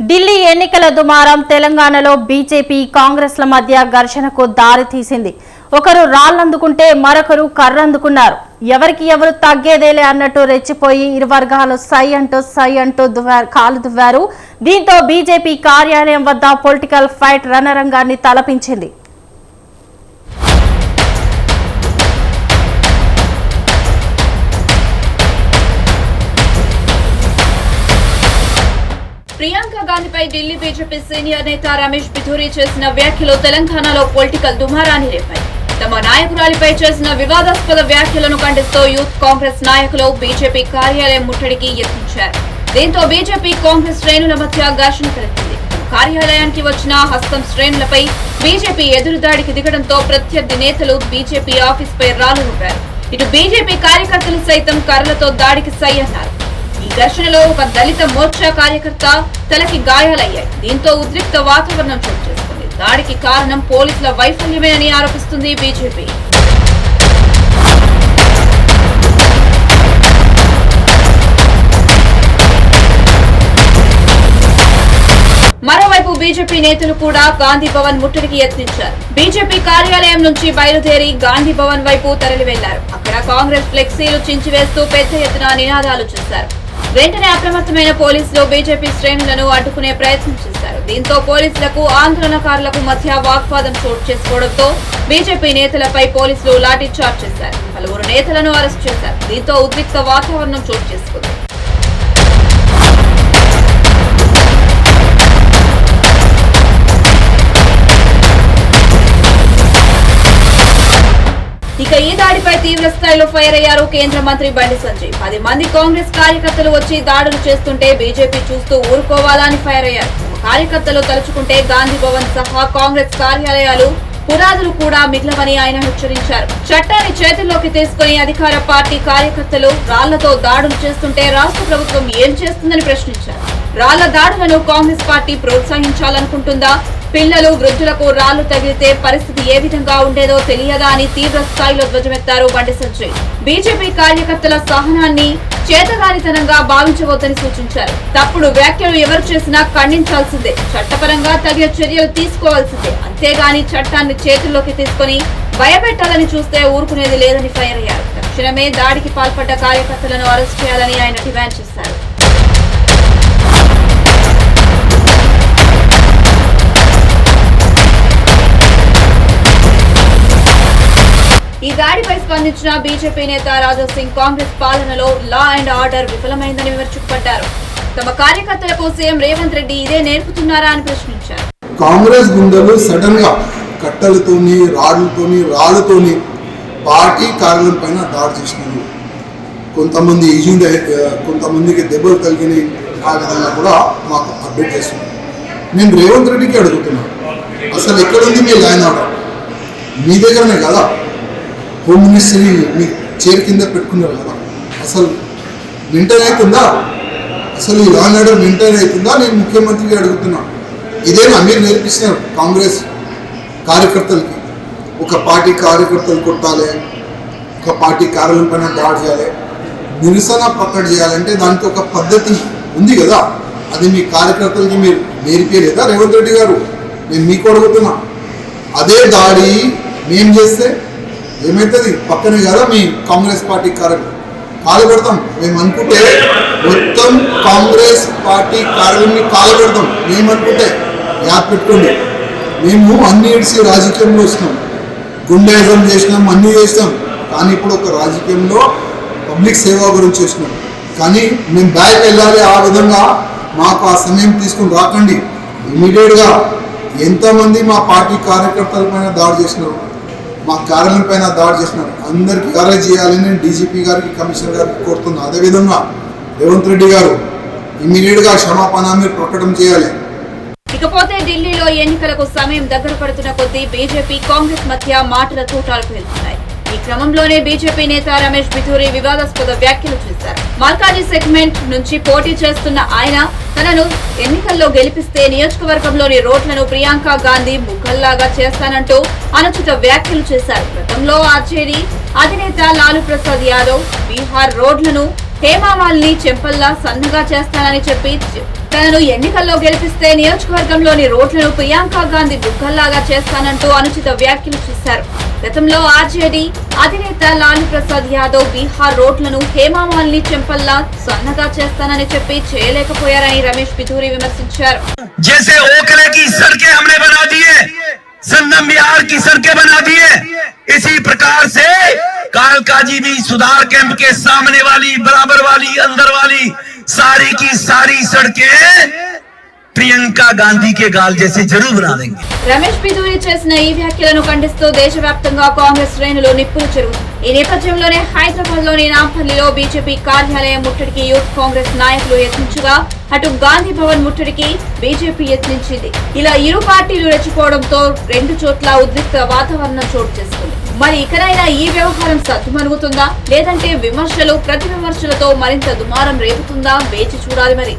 ఢిల్లీ ఎన్నికల దుమారం తెలంగాణలో బీజేపీ కాంగ్రెస్ల మధ్య ఘర్షణకు దారితీసింది ఒకరు రాళ్ళందుకుంటే మరొకరు కర్రందుకున్నారు. ఎవరికి ఎవరు తగ్గేదేలే అన్నట్టు రెచ్చిపోయి ఇరు వర్గాలు సై అంటూ సై అంటూ కాలు దువ్వారు. దీంతో బీజేపీ కార్యాలయం వద్ద పొలిటికల్ ఫైట్ రణరంగాన్ని తలపించింది. ప్రియాంక గాంధీపై ఢిల్లీ బీజేపీ సీనియర్ నేత రమేష్ పిథూరి చేసిన వ్యాఖ్యలు తెలంగాణలో పొలిటికల్ దుమారాన్ని రేపాయి తమ నాయకురాలిపై చేసిన వివాదాస్పద వ్యాఖ్యలను ఖండిస్తూ యూత్ కాంగ్రెస్ నాయకులు బీజేపీ కార్యాలయం ముట్టడికి యత్నించారు. దీంతో బీజేపీ కాంగ్రెస్ శ్రేణుల మధ్య ఘర్షణ తలెత్తింది. కార్యాలయానికి వచ్చిన హస్తం శ్రేణులపై బీజేపీ ఎదురుదాడికి దిగడంతో ప్రత్యర్థి నేతలు బీజేపీ ఆఫీస్ పై ఇటు బీజేపీ కార్యకర్తలు సైతం కర్రలతో దాడికి సై అన్నారు ఈ ఘర్షణలో ఒక దళిత మోర్చా కార్యకర్త తలకి గాయాలయ్యాయి. దీంతో ఉద్రిక్త వాతావరణం చోటు చేసుకుంది. దాడికి కారణం పోలీసుల వైఫల్యమేనని ఆరోపిస్తుంది బీజేపీ. మరోవైపు బీజేపీ నేతలు కూడా గాంధీ భవన్ ముట్టడికి యత్నించారు. బీజేపీ కార్యాలయం నుంచి బయలుదేరి గాంధీ భవన్ వైపు తరలి వెళ్ళారు అక్కడ కాంగ్రెస్ ఫ్లెక్సీలు చించివేస్తూ పెద్ద ఎత్తున నినాదాలు చేశారు. వెంటనే అప్రమత్తమైన పోలీసులు బీజేపీ శ్రేణులను అడ్డుకునే ప్రయత్నం చేశారు. దీంతో పోలీసులకు ఆందోళనకారులకు మధ్య వాగ్వాదం చోటు చేసుకోవడంతో బీజేపీ నేతలపై పోలీసులు లాఠీచార్జ్ చేశారు. పలువురు నేతలను అరెస్ట్ చేశారు. దీంతో ఉద్రిక్త వాతావరణం చోటు చేసుకుంది. ఇక ఈ దాడిపై తీవ్ర స్థాయిలో ఫైర్ అయ్యారు కేంద్ర మంత్రి బండి సంజయ్. పది మంది కాంగ్రెస్ కార్యకర్తలు వచ్చి దాడులు చేస్తుంటే బీజేపీ చూస్తూ ఊరుకోవాలా అని ఫైర్ అయ్యారు. కార్యకర్తలు తలుచుకుంటే గాంధీ భవన్ సహా కాంగ్రెస్ కార్యాలయాలు పునాదులు కూడా మిగిలవని ఆయన హెచ్చరించారు. చట్టాన్ని చేతుల్లోకి తీసుకుని అధికార పార్టీ కార్యకర్తలు రాళ్ళతో దాడులు చేస్తుంటే రాష్ట్ర ప్రభుత్వం ఏం చేస్తుందని ప్రశ్నించారు. రాళ్ళ దాడులను కాంగ్రెస్ పార్టీ ప్రోత్సహించాలనుకుంటుందా? పిల్లలు వృద్ధులకు రాళ్ళు తగిలితే పరిస్థితి ఏ విధంగా ఉండేదో తెలియదా అని తీవ్ర స్థాయిలో ధ్వజమెత్తారు బండి సంజయ్. బీజేపీ కార్యకర్తల సహనాన్ని చేతగానితనంగా భావించవద్దని సూచించారు. తప్పుడు వ్యాఖ్యలు ఎవరు చేసినా ఖండించాల్సిందే. చట్టపరంగా తగిన చర్యలు తీసుకోవాల్సిందే. అంతేగాని చట్టాన్ని చేతుల్లోకి తీసుకొని భయపెట్టాలని చూస్తే ఊరుకునేది లేదని ఫైర్ అయ్యారు. తక్షణమే దాడికి పాల్పడ్డ కార్యకర్తలను అరెస్ట్ చేయాలని ఆయన డిమాండ్ చేశారు. ఈ దాడిపై స్పందించిన బీజేపీ నేత రాజా సింగ్ కాంగ్రెస్ పాలనలో లా అండ్ ఆర్డర్ విఫలమైందని విమర్శింపడ్డారు తమ కార్యకర్తలకు సీఎం రేవంత్ రెడ్డి ఇదే నేర్పుతున్నారా అని ప్రశ్నించారు. కాంగ్రెస్ గుండెలు సడన్గా కట్టెలతోని రాడ్లతోని రాళ్ళతోని పార్టీ కార్యాలయం పైన దాడి చేసినారు. కొంతమంది ఈజింగ్ కొంతమందికి దెబ్బలు తగిలినాయి ఆ విధంగా కూడా మాకు అప్డేట్ చేస్తున్నారు. నేను రేవంత్ రెడ్డికి అడుగుతున్నాను అసలు ఎక్కడుంది మీ లైన్ ఆర్డర్ మీ దగ్గరనే కదా? హోమ్ మినిస్టర్ని మీ చైర్ కింద పెట్టుకున్నారు కదా. అసలు మెయింటైన్ అవుతుందా? అసలు ఈ లా ఆర్డర్ మెయింటైన్ అవుతుందా నేను ముఖ్యమంత్రికి అడుగుతున్నాను ఇదేనా మీరు నేర్పిస్తున్నారు కాంగ్రెస్ కార్యకర్తలకి? ఒక పార్టీ కార్యకర్తలు కొట్టాలి ఒక పార్టీ కార్యాలయం పైన దాడి చేయాలి నిరసన ప్రకటన చేయాలంటే దానికి ఒక పద్ధతి ఉంది కదా. అది మీ కార్యకర్తలకి మీరు నేర్పేయలేదా? రేవంత్ రెడ్డి గారు నేను మీకు అడుగుతున్నా. అదే దాడి మేము చేస్తే ఏమవుతుంది పక్కనే కదా మీ కాంగ్రెస్ పార్టీ కార్యక్రమం కాలు పెడతాం. మేము అనుకుంటే మొత్తం కాంగ్రెస్ పార్టీ కార్యక్రమం కాలు పెడతాం. మేము అనుకుంటే యాప్ పెట్టుకోండి. మేము అన్ని ఇడిసి రాజకీయంలో వస్తున్నాం. గుండెజం చేసినాం అన్నీ చేసినాం. కానీ ఇప్పుడు ఒక రాజకీయంలో పబ్లిక్ సేవ గురించి చేసినాం కానీ మేము బ్యాక్ వెళ్ళాలి ఆ విధంగా మాకు ఆ సమయం తీసుకుని రాకండి. ఇమీడియట్గా ఎంతమంది మా పార్టీ కార్యకర్తల పైన దాడి చేసినారు. మా కార్యాలయం పైన దాడి చేసినారు అందరికీ అరెస్ట్ చేయాలని డీజీపీ గారికి కమిషనర్ గారికి కోరుతున్నా. అదేవిధంగా రేవంత్ రెడ్డి గారు ఇమీడియట్గా క్షమాపణ మీరు ప్రకటన చేయాలి. ఇకపోతే ఢిల్లీలో ఎన్నికలకు సమయం దగ్గర పడుతున్న కొద్దీ బీజేపీ కాంగ్రెస్ మధ్య మాటల తూటాలు పెరుగుతున్నాయి క్రమంలోనే బీజేపీ నేత రమేష్ బిధూరి వివాదాస్పద వ్యాఖ్యలు చేశారు. మల్కాజీ సెగ్మెంట్ నుంచి పోటీ చేస్తున్న ఆయన తనను ఎన్నికల్లో గెలిపిస్తే నియోజకవర్గంలోని రోడ్లను ప్రియాంక గాంధీ ముఖల్లాగా చేస్తానంటూ అనుచిత వ్యాఖ్యలు చేశారు. గతంలో ఆర్జేడీ అధినేత లాలూ ప్రసాద్ యాదవ్ బీహార్ రోడ్లను హేమామాల్ని చెంపల్లా సన్నగా చేస్తానని చెప్పి తనను ఎన్నికల్లో గెలిపిస్తే నియోజకవర్గంలోని రోడ్లను ప్రియాంక గాంధీ బుగ్గల్లాగా చేస్తానంటూ అనుచిత వ్యాఖ్యలు చేశారు. గతంలో ఆర్జేడీ అధినేత లాలూ ప్రసాద్ యాదవ్ బీహార్ రోడ్లను హేమామాలిని చెంపల్లా సన్నగా చేస్తానని చెప్పి చేయలేకపోయారని రమేష్ పితూరి విమర్శించారు जैसे ओकरे की सड़कें हमने बना दिए संगम बिहार की सड़कें बना दिए इसी प्रकार से कालकाजी भी सुधार कैंप के सामने वाली बराबर वाली अंदर वाली सारी की सारी सड़कें ప్రియాంక గాంధీకే గాల్ చేసి జరూర్ బనా దేంగే రమేష్ పిదూరి చేసిన ఈ వ్యాఖ్యలను ఖండిస్తూ దేశవ్యాప్తంగా కాంగ్రెస్ శ్రేణులు నిప్పులు చెరువు. ఈ నేపథ్యంలోనే హైదరాబాద్లోని నాంపల్లిలో బీజేపీ కార్యాలయం ముట్టడికి యూత్ కాంగ్రెస్ నాయకులు యత్నించగా అటు గాంధీ భవన్ ముట్టడికి బీజేపీ యత్నించింది. ఇలా ఇరు పార్టీలు రెచ్చిపోవడంతో రెండు చోట్ల ఉద్రిక్త వాతావరణం చోటు చేసుకుంది. మరి ఇకనైనా ఈ వ్యవహారం సద్దుమరుగుతుందా లేదంటే విమర్శలు ప్రతి విమర్శలతో మరింత దుమారం రేపుతుందా? వేచి చూడాలి మరి.